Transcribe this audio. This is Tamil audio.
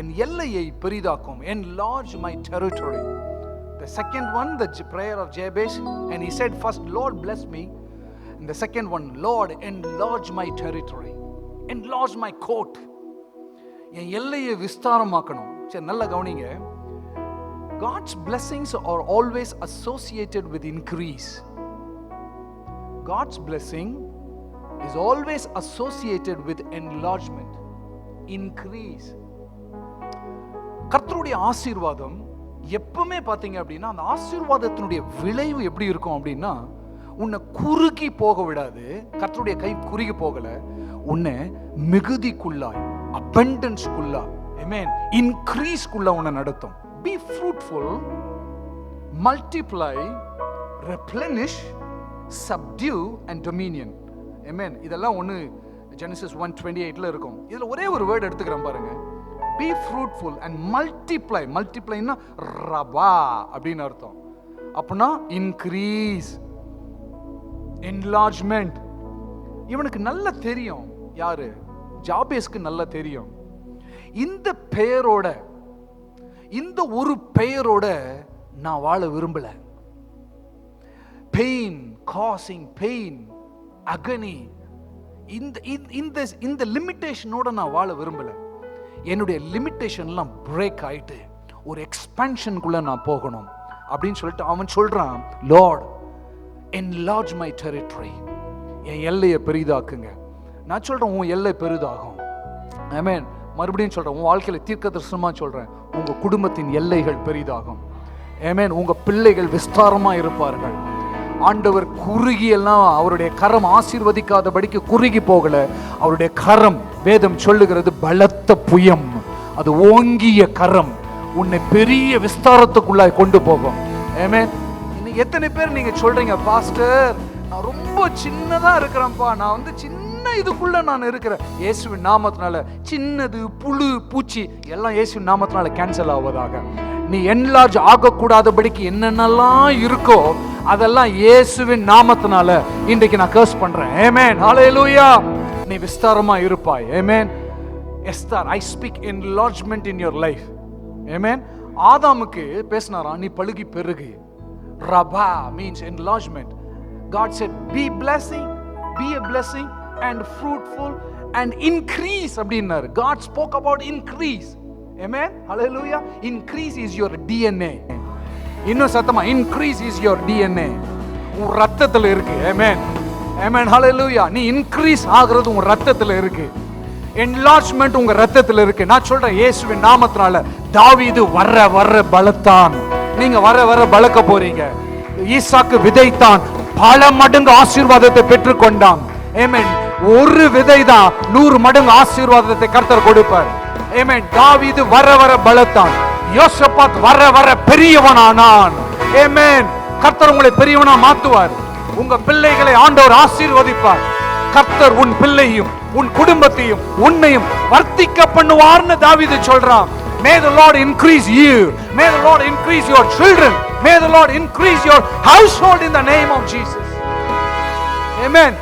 என் எல்லையை பெரிதாக்கும் enlarge my territory the second one the j- prayer of jabez and he said first lord bless me and the second one lord enlarge my territory enlarge my court என் எல்லையை விஸ்தாரமாக்கணும் சரி நல்லா கவனிங்க God's blessings are always associated with increase. God's blessing is always associated with enlargement, increase. கர்த்தருடைய ஆசீர்வாதம் எப்பவுமே பார்த்தீங்க அப்படின்னா அந்த ஆசீர்வாதத்தினுடைய விளைவு எப்படி இருக்கும் அப்படின்னா உன்னை குறுகி போக விடாது. கர்த்தருடைய கை குறுகி போகல. உன்னை மிகுதிக்குள்ளாய் அபண்டன்ஸ்குள்ளா amen இன்க்ரீஸ்குள்ள உன்னை நடத்தும். Be fruitful multiply replenish subdue and dominion amen. இதெல்லாம் ஒன்று ஜெனசிஸ் ஒன் டுவெண்ட்டி எயிட்டில் இருக்கும். இதில் ஒரே ஒரு வேர்டு எடுத்துக்கிறேன் பாருங்க. பி ஃப்ரூட்ஃபுல் அண்ட் மல்டிப்ளை மல்டிப்ளைன்னா ரபா அப்படின்னு அர்த்தம். அப்படின்னா இன்க்ரீஸ் என்லார்ஜ்மெண்ட் இவனுக்கு நல்லா தெரியும். யாரு? ஜாபேஸ்க்கு நல்லா தெரியும். இந்த பெயரோட இந்த ஒரு பெயரோட நான் வாழ விரும்பல. பெயின் காசிங் பெயின் அகனி இந்த இந்த- இந்த இந்த லிமிட்டேஷனோட நான் வாழ விரும்பலை. என்னுடைய லிமிட்டேஷன்லாம் பிரேக் ஆகிட்டு ஒரு எக்ஸ்பேன்ஷனுக்குள்ள நான் போகணும் அப்படின்னு சொல்லிட்டு அவன் சொல்கிறான் Lord enlarge my territory என் எல்லையை பெரிதாக்குங்க. நான் சொல்கிறேன் உன் எல்லை பெரிதாகும். ஆமென் மறுபடியும் சொல்கிறேன் உன் வாழ்க்கையில் தீர்க்க தரிசனமாக சொல்கிறேன் உங்கள் குடும்பத்தின் எல்லைகள் பெரிதாகும். ஏமேன் உங்கள் பிள்ளைகள் விஸ்தாரமாக இருப்பார்கள். ஆண்டவர் குறுகி எல்லாம் அவருடைய கரம் ஆசீர்வதிக்காதபடிக்கு குறுகி போகல. அவருடைய கரம் வேதம் சொல்லுகிறது பலத்த புயம். அது ஓங்கிய கரம். உன்னை பெரிய விஸ்தாரத்துக்குள்ளாய் கொண்டு போகும். ஏமே இன்னைக்கு எத்தனை பேர் நீங்க சொல்றீங்க பாஸ்டர் நான் ரொம்ப சின்னதா இருக்கிறேன்ப்பா. நான் வந்து சின்ன இதுக்குள்ள நான் இருக்கிறேன். இயேசுவின் நாமத்தினால சின்னது புழு பூச்சி எல்லாம் இயேசுவின் நாமத்தினால கேன்சல் ஆவதாக. நீ என்லார்ஜ் ஆகக்கூடாதபடிக்கு என்னென்னலாம் இருக்கோ அதெல்லாம் இயேசுவின் நாமத்தினால இன்றைக்கு நான் கர்ஸ் பண்றேன். ஏமேன் ஹalleluya நீ விஸ்தாரமா இருப்பாய். Amen Esther I speak enlargement in your life amen ஆதாமுக்கு பேசினாரா நீ பழுகி பெருகு. ரபா means enlargement. God said be blessing be a blessing and fruitful and increase அப்படின்னாரு. God spoke about increase amen? Hallelujah. Increase is your DNA இன்னும் சத்தமா? Increase is your DNA உன் ரத்தத்தில் இருக்கு. Amen. Amen. Hallelujah. நீ இன்க்ரீஸ் ஆகிறது உன் ரத்தத்தில் இருக்கு. என்லார்ஜ்மெண்ட் உங்க ரத்தத்தில் இருக்கு. நான் சொல்றேன் இயேசுவின் நாமத்தினால தாவீது வர வர பலத்தான். நீங்க வர வர பலக்க போறீங்க. ஈசாக்கு விதைத்தான். பல மடங்கு ஆசீர்வாதத்தை பெற்றுக்கொண்டான். ஏமேன் ஒரு விதை தான் நூறு மடங்கு ஆசீர்வாதத்தை கர்த்தர் கொடுப்பார் ஏமேன் தாவீது வர வர பலத்தான் யோசபாத் வர வர பெரியவனானான் ஏமேன் கர்த்தர் உங்களை பெரியவனா மாத்துவார் உங்க பிள்ளைகளை ஆண்டவர் ஆசீர்வதிப்பார் கர்த்தர் உன் பிள்ளையும் உன் குடும்பத்தையும் உன்னையும் வர்த்திக்க பண்ணுவார்னு தாவீது சொல்றான் May the Lord increase you. May the Lord increase your children. May the Lord increase your household in the name of Jesus. Amen.